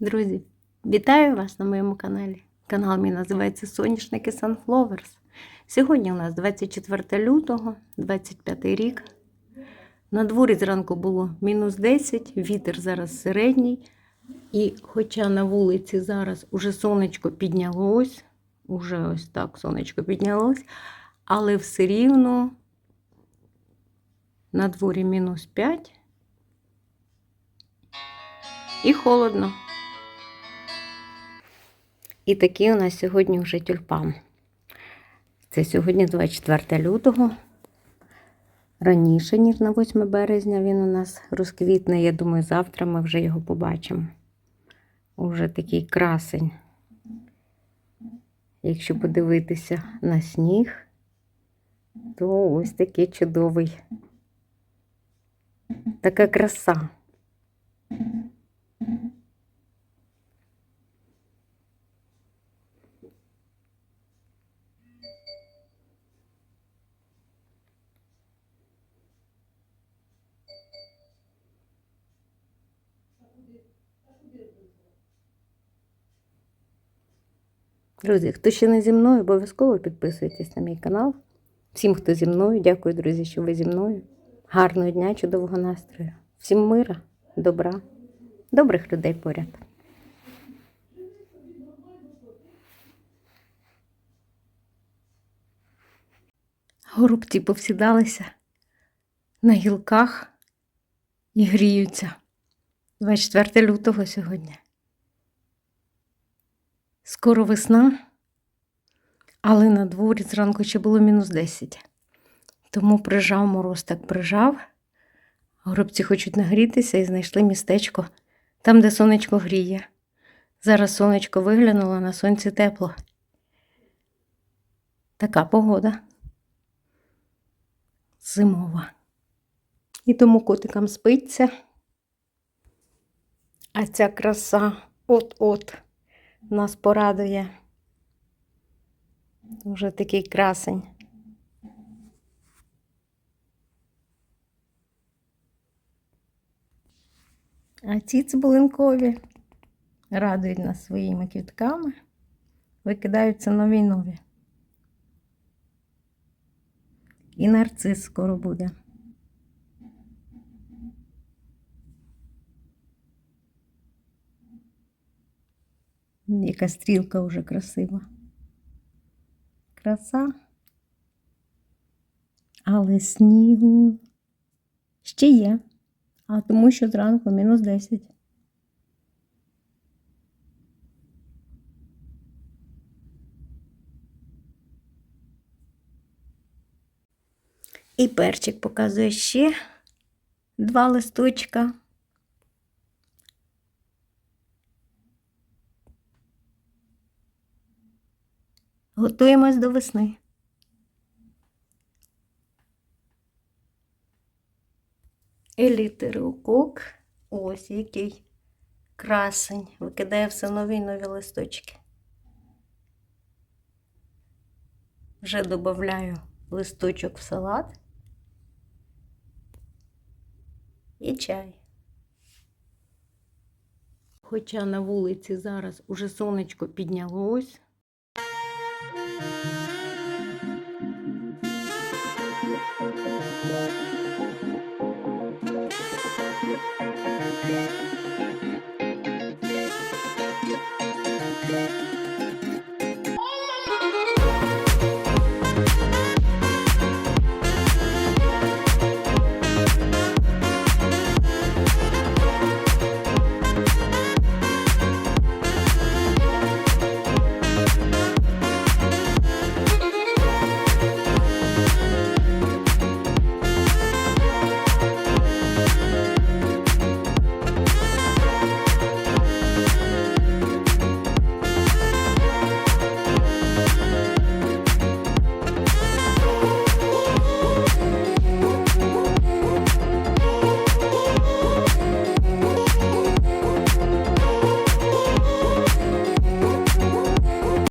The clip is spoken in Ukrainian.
Друзі, вітаю вас на моєму каналі. Канал мій називається Соняшники Sunflowers. Сьогодні у нас 24 лютого, 25 рік. На дворі зранку було мінус 10, вітер зараз середній. І хоча на вулиці зараз уже сонечко піднялось, уже ось так сонечко піднялось, але все рівно на дворі мінус 5 і холодно. І такий у нас сьогодні вже тюльпан. Це сьогодні 24 лютого. Раніше, ніж на 8 березня, він у нас розквітне. Я думаю, завтра ми вже його побачимо. Уже такий красень. Якщо подивитися на сніг, то ось такий чудовий. Така краса. Друзі, хто ще не зі мною, обов'язково підписуйтесь на мій канал. Всім, хто зі мною, дякую, друзі, що ви зі мною. Гарного дня, чудового настрою. Всім мира, добра, добрих людей поряд. Горобці повсідалися на гілках і гріються. 24 лютого сьогодні. Скоро весна, але на дворі зранку ще було мінус 10. Тому прижав мороз, так прижав. Горобці хочуть нагрітися і знайшли містечко там, де сонечко гріє. Зараз сонечко виглянуло, на сонці тепло. Така погода. Зимова. І тому котикам спиться. А ця краса от-от нас порадує. Вже такий красень. А ці цибулинкові радують нас своїми квітками, викидаються нові нові. І нарцис скоро буде. Яка стрілка вже красива. Краса. Але снігу ще є. А тому що зранку мінус 10. І перчик показує ще два листочка. Готуємось до весни. Елітерокок. Ось який красень. Викидає все нові нові листочки. Вже додаю листочок в салат і чай. Хоча на вулиці зараз уже сонечко піднялось, Thank you.